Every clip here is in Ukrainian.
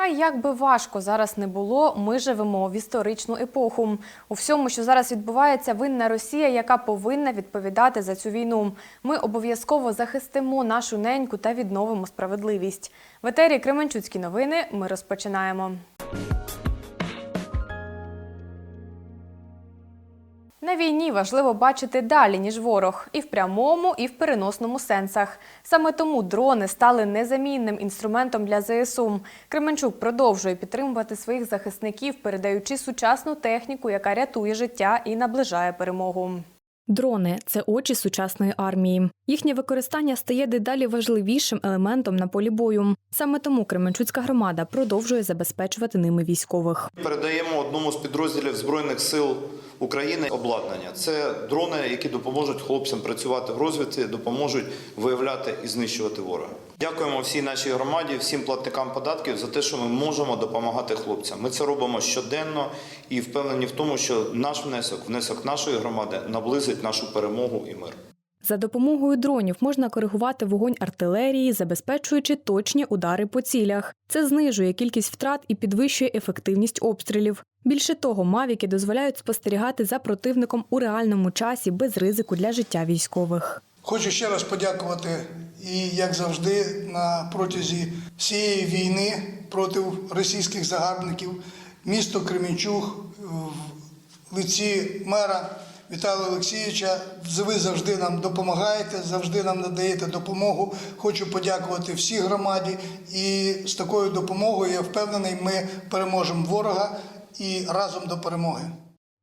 Хай як би важко зараз не було, ми живемо в історичну епоху. У всьому, що зараз відбувається, винна Росія, яка повинна відповідати за цю війну. Ми обов'язково захистимо нашу неньку та відновимо справедливість. В етері Кременчуцькі новини. Ми розпочинаємо. На війні важливо бачити далі, ніж ворог, і в прямому, і в переносному сенсах. Саме тому дрони стали незамінним інструментом для ЗСУ. Кременчук продовжує підтримувати своїх захисників, передаючи сучасну техніку, яка рятує життя і наближає перемогу. Дрони це очі сучасної армії. Їхнє використання стає дедалі важливішим елементом на полі бою. Саме тому Кременчуцька громада продовжує забезпечувати ними військових. Передаємо одному з підрозділів Збройних сил України обладнання. Це дрони, які допоможуть хлопцям працювати в розвідці, допоможуть виявляти і знищувати ворога. Дякуємо всій нашій громаді, всім платникам податків за те, що ми можемо допомагати хлопцям. Ми це робимо щоденно і впевнені в тому, що наш внесок, внесок нашої громади, наблизить нашу перемогу і мир. За допомогою дронів можна коригувати вогонь артилерії, забезпечуючи точні удари по цілях. Це знижує кількість втрат і підвищує ефективність обстрілів. Більше того, мавіки дозволяють спостерігати за противником у реальному часі без ризику для життя військових. Хочу ще раз подякувати і, як завжди, на протязі всієї війни проти російських загарбників місто Кременчуг в лиці мера Віталія Олексійовича. Ви завжди нам допомагаєте, завжди нам надаєте допомогу. Хочу подякувати всій громаді. І з такою допомогою я впевнений, ми переможемо ворога і разом до перемоги.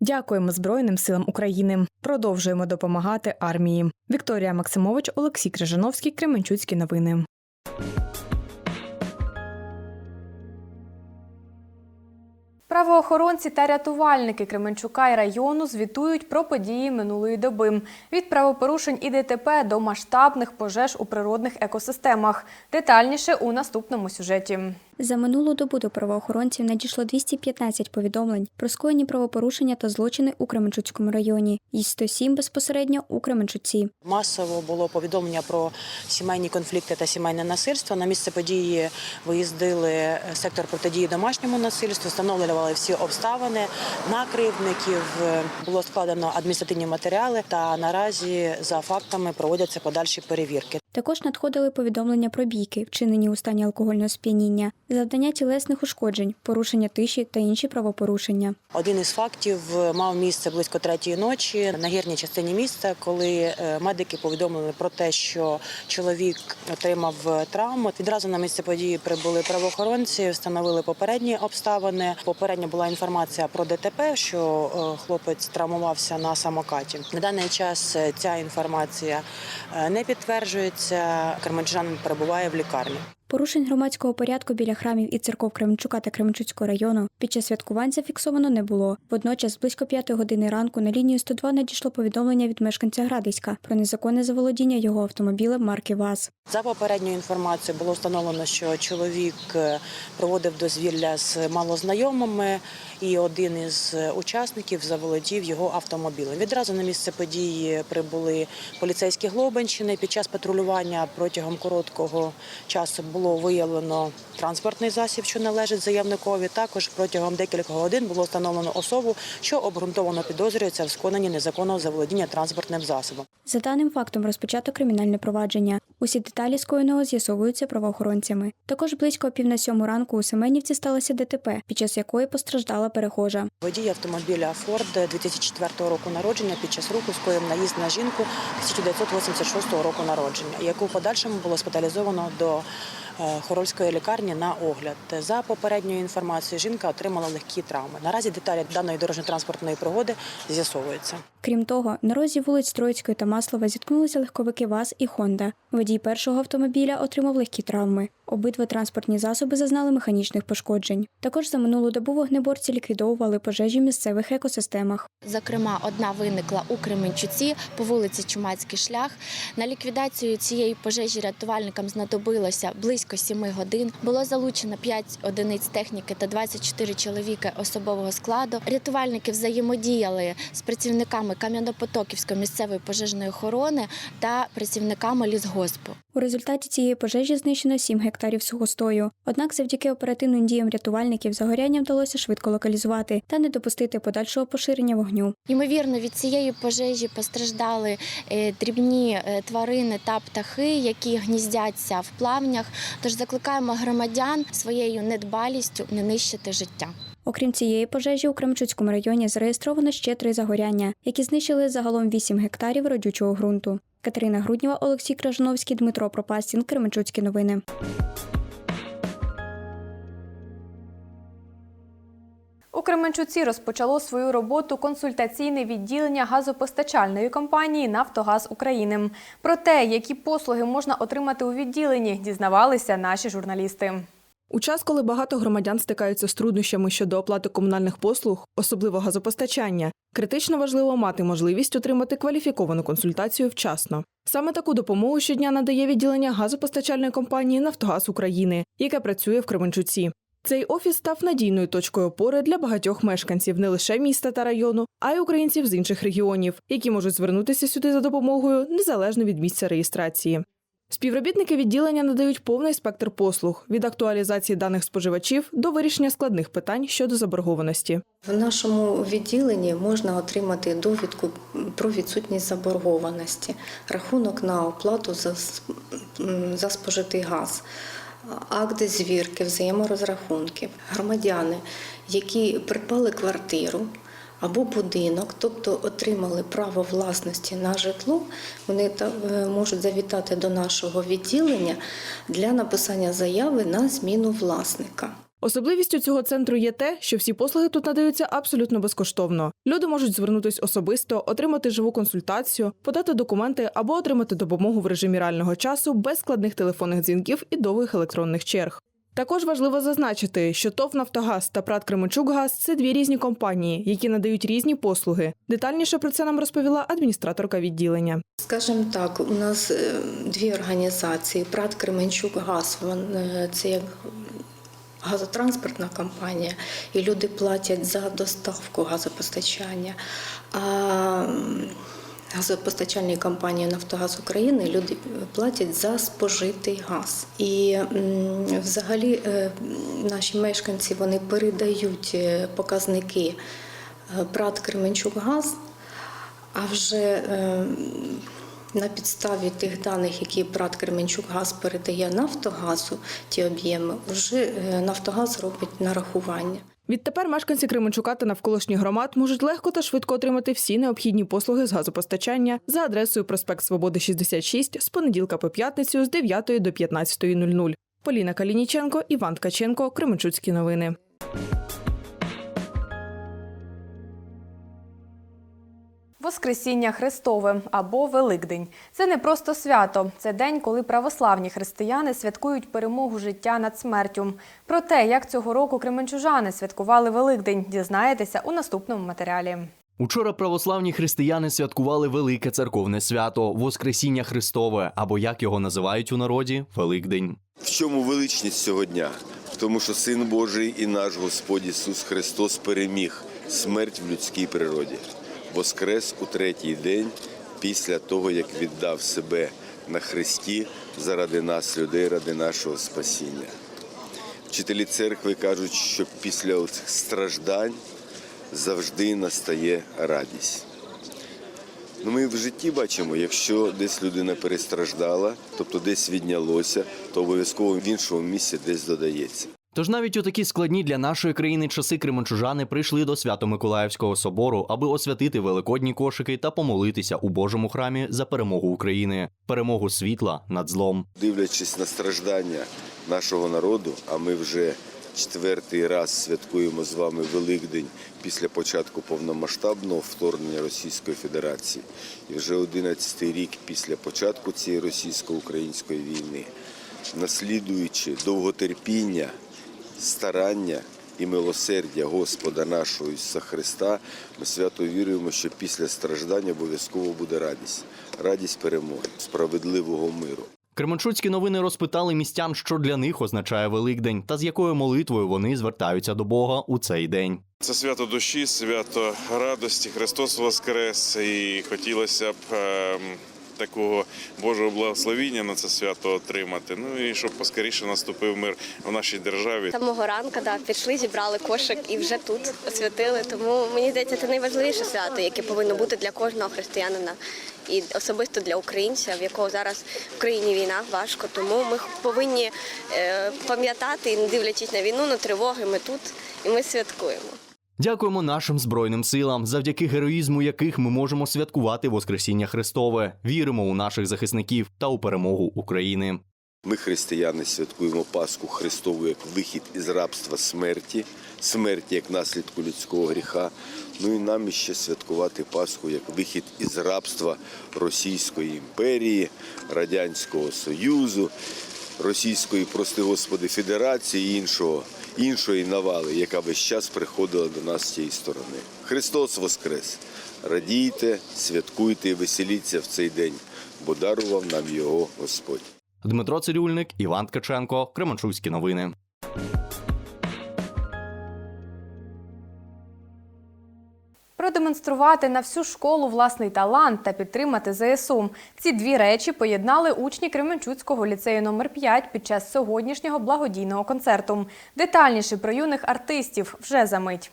Дякуємо Збройним силам України. Продовжуємо допомагати армії. Вікторія Максимович, Олексій Крижановський, Кременчуцькі новини. Правоохоронці та рятувальники Кременчука і району звітують про події минулої доби від правопорушень і ДТП до масштабних пожеж у природних екосистемах. Детальніше у наступному сюжеті. За минулу добу до правоохоронців надійшло 215 повідомлень про скоєні правопорушення та злочини у Кременчуцькому районі, і 107 безпосередньо у Кременчуці. Масово було повідомлення про сімейні конфлікти та сімейне насильство. На місце події виїздили сектор протидії домашньому насильству, встановлювали всі обставини накривників. Було складено адміністративні матеріали, та наразі за фактами проводяться подальші перевірки. Також надходили повідомлення про бійки, вчинені у стані алкогольного сп'яніння, завдання тілесних ушкоджень, порушення тиші та інші правопорушення. Один із фактів мав місце близько третьої ночі на гірній частині міста, коли е, медики повідомили про те, що чоловік отримав травму. Відразу на місце події прибули правоохоронці, встановили попередні обставини. Попередньо була інформація про ДТП, що е, хлопець травмувався на самокаті. На даний час е, ця інформація е, не підтверджується. Керманчанин перебуває в лікарні. Порушень громадського порядку біля храмів і церков Кременчука та Кременчуцького району під час святкувань зафіксовано не було. Водночас, близько п'ятої години ранку на лінію 102 надійшло повідомлення від мешканця Градиська про незаконне заволодіння його автомобілем марки ВАЗ. За попередньою інформацією було встановлено, що чоловік е, проводив дозвілля з малознайомими, і один із учасників заволодів його автомобілем. Відразу на місце події прибули поліцейські Глобинщини. Під час патрулювання протягом короткого часу було виявлено транспортний засіб, що належить заявникові. Також протягом декількох годин було встановлено особу, що обґрунтовано підозрюється в сконанні незаконного заволодіння транспортним засобом. За даним фактом розпочато кримінальне провадження. Усі деталі скоєного з'ясовуються правоохоронцями. Також близько пів на сьому ранку у Семенівці сталося ДТП, під час якої постраждала перехожа. Водій автомобіля Форд 2004 року народження під час руху скоїв наїзд на жінку 1986 року народження, яку в подальшому було госпіталізовано до Хорольської лікарні на огляд. За попередньою інформацією, жінка отримала легкі травми. Наразі деталі даної дорожньо-транспортної пригоди з'ясовуються. Крім того, на розі вулиць Троїцької та Маслова зіткнулися легковики ВАЗ і Хонда. Водій першого автомобіля отримав легкі травми. Обидва транспортні засоби зазнали механічних пошкоджень. Також за минулу добу вогнеборці ліквідовували пожежі в місцевих екосистемах. Зокрема, одна виникла у Кременчуці по вулиці Чумацький шлях. На ліквідацію цієї пожежі рятувальникам знадобилося близько 7 годин. Було залучено 5 одиниць техніки та 24 чоловіки особового складу. Рятувальники взаємодіяли з працівниками Кам'янопотоківської місцевої пожежної охорони та працівниками лісгоспу. У результаті цієї пожежі знищено 7 гектарів гектарів сухостою. Однак, завдяки оперативним діям рятувальників загоряння вдалося швидко локалізувати та не допустити подальшого поширення вогню. Ймовірно, від цієї пожежі постраждали е, дрібні е, тварини та птахи, які гніздяться в плавнях. Тож закликаємо громадян своєю недбалістю не нищити життя. Окрім цієї пожежі, у Кременчуцькому районі зареєстровано ще три загоряння, які знищили загалом 8 гектарів родючого ґрунту. Катерина Груднєва, Олексій Кражановський, Дмитро Пропастін, Кременчуцькі новини. У Кременчуці розпочало свою роботу консультаційне відділення газопостачальної компанії Нафтогаз України. Про те, які послуги можна отримати у відділенні, дізнавалися наші журналісти. У час, коли багато громадян стикаються з труднощами щодо оплати комунальних послуг, особливо газопостачання, критично важливо мати можливість отримати кваліфіковану консультацію вчасно. Саме таку допомогу щодня надає відділення газопостачальної компанії Нафтогаз України, яке працює в Кременчуці. Цей офіс став надійною точкою опори для багатьох мешканців не лише міста та району, а й українців з інших регіонів, які можуть звернутися сюди за допомогою незалежно від місця реєстрації. Співробітники відділення надають повний спектр послуг від актуалізації даних споживачів до вирішення складних питань щодо заборгованості. В нашому відділенні можна отримати довідку про відсутність заборгованості, рахунок на оплату за, за спожитий газ, акти звірки, взаєморозрахунки. Громадяни, які придбали квартиру або будинок, тобто отримали право власності на житло, вони е, можуть завітати до нашого відділення для написання заяви на зміну власника. Особливістю цього центру є те, що всі послуги тут надаються абсолютно безкоштовно. Люди можуть звернутись особисто, отримати живу консультацію, подати документи або отримати допомогу в режимі реального часу без складних телефонних дзвінків і довгих електронних черг. Також важливо зазначити, що ТОВ «Нафтогаз» та ПРАТ «Кременчукгаз» – це дві різні компанії, які надають різні послуги. Детальніше про це нам розповіла адміністраторка відділення. Скажімо так, у нас е, дві організації. ПРАТ Кременчук Газ, вон, е, це як газотранспортна компанія, і люди платять за доставку газопостачання. А газопостачальній компанії Нафтогаз України люди платять за спожитий газ. І взагалі е, наші мешканці вони передають е, показники е, ПРАТ Кременчук Газ. А вже е, на підставі тих даних, які ПРАТ Кременчук Газ передає Нафтогазу, ті об'єми, вже е, Нафтогаз робить нарахування. Відтепер мешканці Кременчука та навколишніх громад можуть легко та швидко отримати всі необхідні послуги з газопостачання за адресою проспект Свободи 66 з понеділка по п'ятницю з 9 до 15.00. Поліна Калініченко, Іван Ткаченко, Кременчуцькі новини. Воскресіння Христове або Великдень це не просто свято. Це день, коли православні християни святкують перемогу життя над смертю. Про те, як цього року кременчужани святкували Великдень, дізнаєтеся у наступному матеріалі. Учора православні християни святкували велике церковне свято Воскресіння Христове, або як його називають у народі Великдень. В чому величність цього дня? В тому, що Син Божий і наш Господь Ісус Христос переміг смерть в людській природі, воскрес у третій день після того, як віддав себе на Христі заради нас, людей, ради нашого спасіння. Вчителі церкви кажуть, що після цих страждань завжди настає радість. Ну, ми в житті бачимо, якщо десь людина перестраждала, тобто десь віднялося, то обов'язково в іншому місці десь додається. Тож навіть у такі складні для нашої країни часи кременчужани прийшли до Свято-Миколаївського собору, аби освятити великодні кошики та помолитися у Божому храмі за перемогу України, перемогу світла над злом. Дивлячись на страждання нашого народу, а ми вже четвертий раз святкуємо з вами Великдень після початку повномасштабного вторгнення Російської Федерації, і вже 11 рік після початку цієї російсько-української війни, наслідуючи довготерпіння, старання і милосердя Господа нашого Ісуса Христа, ми свято віруємо, що після страждання обов'язково буде радість, радість перемоги, справедливого миру. Кременчуцькі новини розпитали містян, що для них означає Великдень, та з якою молитвою вони звертаються до Бога у цей день. Це свято душі, свято радості, Христос Воскрес. І хотілося б ем, такого Божого благословіння на це свято отримати. Ну і щоб поскоріше наступив мир в нашій державі. Самого ранку да, пішли, зібрали кошик і вже тут освятили. Тому мені здається, це найважливіше свято, яке повинно бути для кожного християнина. І особисто для українця, в якого зараз в країні війна важко. Тому ми повинні е, пам'ятати, не дивлячись на війну, на тривоги, ми тут і ми святкуємо. Дякуємо нашим збройним силам, завдяки героїзму яких ми можемо святкувати Воскресіння Христове. Віримо у наших захисників та у перемогу України. Ми, християни, святкуємо Пасху Христову як вихід із рабства смерті, смерті як наслідку людського гріха. Ну і нам іще святкувати Пасху як вихід із рабства Російської імперії, Радянського Союзу, Російської, прости Господи, Федерації і іншого, іншої навали, яка весь час приходила до нас з цієї сторони. Христос Воскрес! Радійте, святкуйте і веселіться в цей день, бо дарував нам його Господь. Дмитро Цирюльник, Іван Ткаченко, Кременчуцькі новини. Продемонструвати на всю школу власний талант та підтримати ЗСУ. Ці дві речі поєднали учні Кременчуцького ліцею номер 5 під час сьогоднішнього благодійного концерту. Детальніше про юних артистів вже за мить.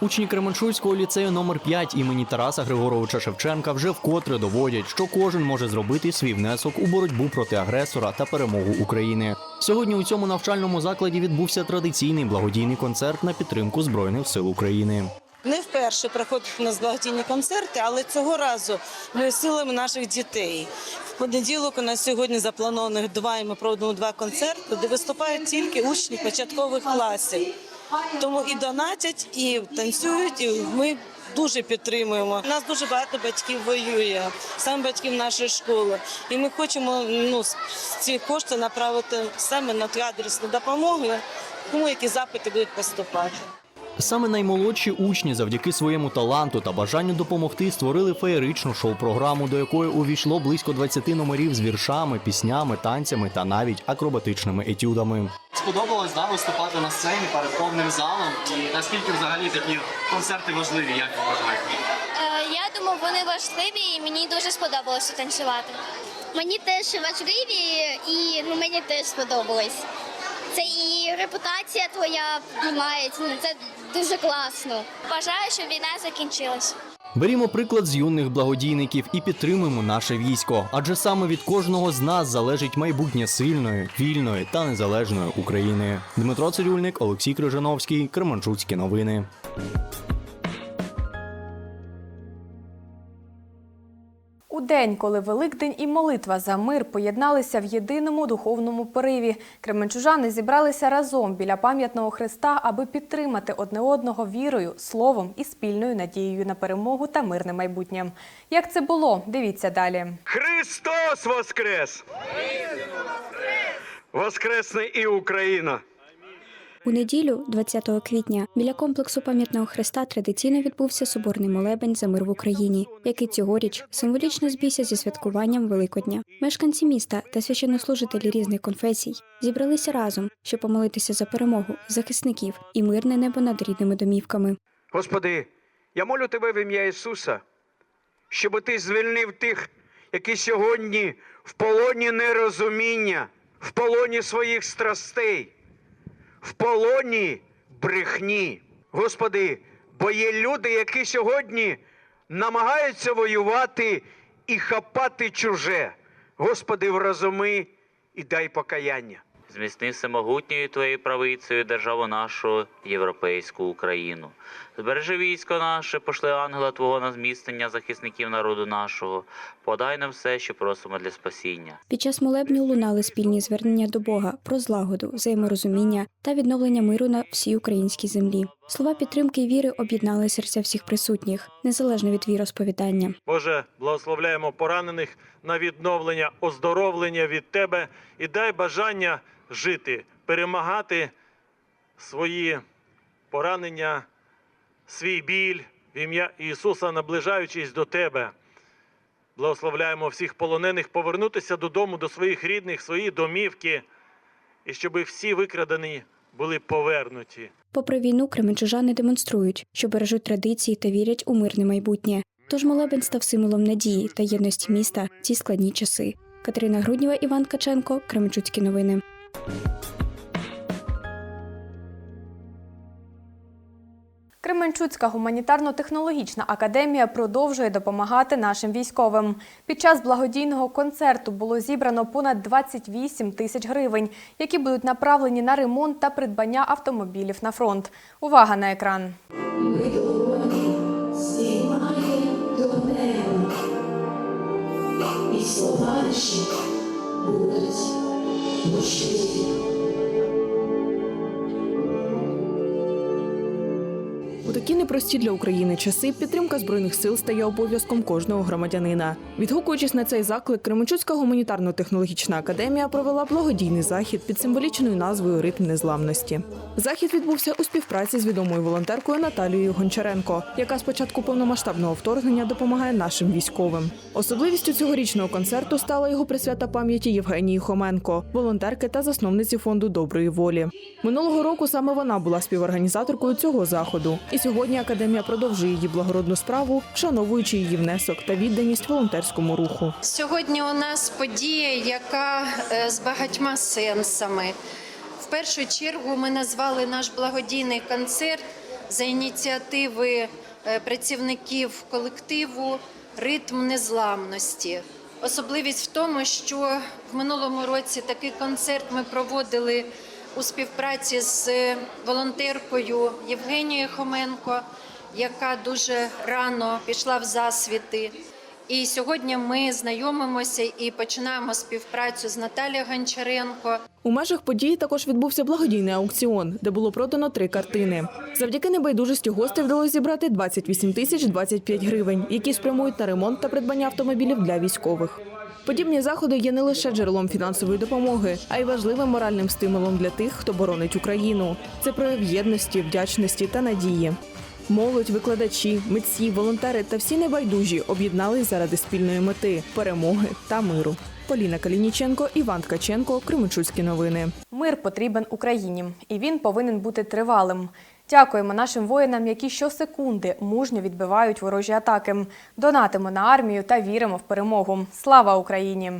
Учні Кременчуцького ліцею номер 5 імені Тараса Григоровича Шевченка вже вкотре доводять, що кожен може зробити свій внесок у боротьбу проти агресора та перемогу України. Сьогодні у цьому навчальному закладі відбувся традиційний благодійний концерт на підтримку Збройних сил України. Не вперше проходять у нас благодійні концерти, але цього разу ми силами наших дітей. В понеділок у нас сьогодні запланованих два, і ми проводимо два концерти, де виступають тільки учні початкових класів. Тому і донатять, і танцюють, і ми дуже підтримуємо. У нас дуже багато батьків воює, саме батьків нашої школи. І ми хочемо ну, ці кошти направити саме на адресну допомогу, кому які запити будуть поступати. Саме наймолодші учні завдяки своєму таланту та бажанню допомогти створили феєричну шоу-програму, до якої увійшло близько 20 номерів з віршами, піснями, танцями та навіть акробатичними етюдами. Сподобалось да, виступати на сцені перед повним залом. І наскільки взагалі такі концерти важливі, як ви вважаєте? Е, Я думаю, вони важливі і мені дуже сподобалося танцювати. Мені теж важливі і ну, мені теж сподобалось. Це і репутація твоя піднімається, ну, це дуже класно. Бажаю, щоб війна закінчилась. Берімо приклад з юних благодійників і підтримуємо наше військо, адже саме від кожного з нас залежить майбутнє сильної, вільної та незалежної України. Дмитро Цирюльник, Олексій Крижановський, Кременчуцькі новини. У день, коли Великдень і молитва за мир поєдналися в єдиному духовному пориві, кременчужани зібралися разом біля пам'ятного хреста, аби підтримати одне одного вірою, словом і спільною надією на перемогу та мирне майбутнє. Як це було? Дивіться далі. Христос Воскрес! Воскресне і Україна! У неділю, 20 квітня, біля комплексу пам'ятного хреста традиційно відбувся соборний молебень за мир в Україні, який цьогоріч символічно збігся зі святкуванням Великодня. Мешканці міста та священнослужителі різних конфесій зібралися разом, щоб помолитися за перемогу захисників і мирне небо над рідними домівками. Господи, я молю Тебе в ім'я Ісуса, щоб Ти звільнив тих, які сьогодні в полоні нерозуміння, в полоні своїх страстей, в полоні брехні. Господи, бо є люди, які сьогодні намагаються воювати і хапати чуже. Господи, вразуми і дай покаяння. Зміцни всемогутньою Твоєю правицею державу нашу, європейську Україну. Збережи військо наше, пошли ангела Твого на зміцнення захисників народу нашого. Подай нам все, що просимо для спасіння. Під час молебню лунали спільні звернення до Бога про злагоду, взаєморозуміння та відновлення миру на всій українській землі. Слова підтримки і віри об'єднали серця всіх присутніх, незалежно від віросповідання. Боже, благословляємо поранених на відновлення, оздоровлення від Тебе і дай бажання жити, перемагати свої поранення, свій біль в ім'я Ісуса, наближаючись до Тебе. Благословляємо всіх полонених повернутися додому, до своїх рідних, свої домівки, і щоб всі викрадені були повернуті. Попри війну, кременчужани демонструють, що бережуть традиції та вірять у мирне майбутнє. Тож молебень став символом надії та єдності міста в ці складні часи. Катерина Грудніва, Іван Каченко, Кременчуцькі новини. Кременчуцька гуманітарно-технологічна академія продовжує допомагати нашим військовим. Під час благодійного концерту було зібрано понад 28 тисяч гривень, які будуть направлені на ремонт та придбання автомобілів на фронт. Увага на екран. Слова наші будуть дощові. У такі непрості для України часи підтримка збройних сил стає обов'язком кожного громадянина. Відгукуючись на цей заклик, Кременчуцька гуманітарно-технологічна академія провела благодійний захід під символічною назвою Ритм незламності. Захід відбувся у співпраці з відомою волонтеркою Наталією Гончаренко, яка з початку повномасштабного вторгнення допомагає нашим військовим. Особливістю цьогорічного концерту стала його присвята пам'яті Євгенії Хоменко, волонтерки та засновниці фонду доброї волі. Минулого року саме вона була співорганізаторкою цього заходу. І сьогодні академія продовжує її благородну справу, вшановуючи її внесок та відданість волонтерському руху. Сьогодні у нас подія, яка е, з багатьма сенсами. В першу чергу ми назвали наш благодійний концерт за ініціативи е, працівників колективу Ритм незламності. Особливість в тому, що в минулому році такий концерт ми проводили у співпраці з волонтеркою Євгенією Хоменко, яка дуже рано пішла в засвіти. І сьогодні ми знайомимося і починаємо співпрацю з Наталією Гончаренко. У межах події також відбувся благодійний аукціон, де було продано три картини. Завдяки небайдужості гостей вдалося зібрати 28 тисяч 25 гривень, які спрямують на ремонт та придбання автомобілів для військових. Подібні заходи є не лише джерелом фінансової допомоги, а й важливим моральним стимулом для тих, хто боронить Україну. Це прояв єдності, вдячності та надії. Молодь, викладачі, митці, волонтери та всі небайдужі об'єднались заради спільної мети перемоги та миру. Поліна Калініченко, Іван Ткаченко, Кременчуцькі новини. Мир потрібен Україні, і він повинен бути тривалим. Дякуємо нашим воїнам, які щосекунди мужньо відбивають ворожі атаки. Донатимо на армію та віримо в перемогу. Слава Україні!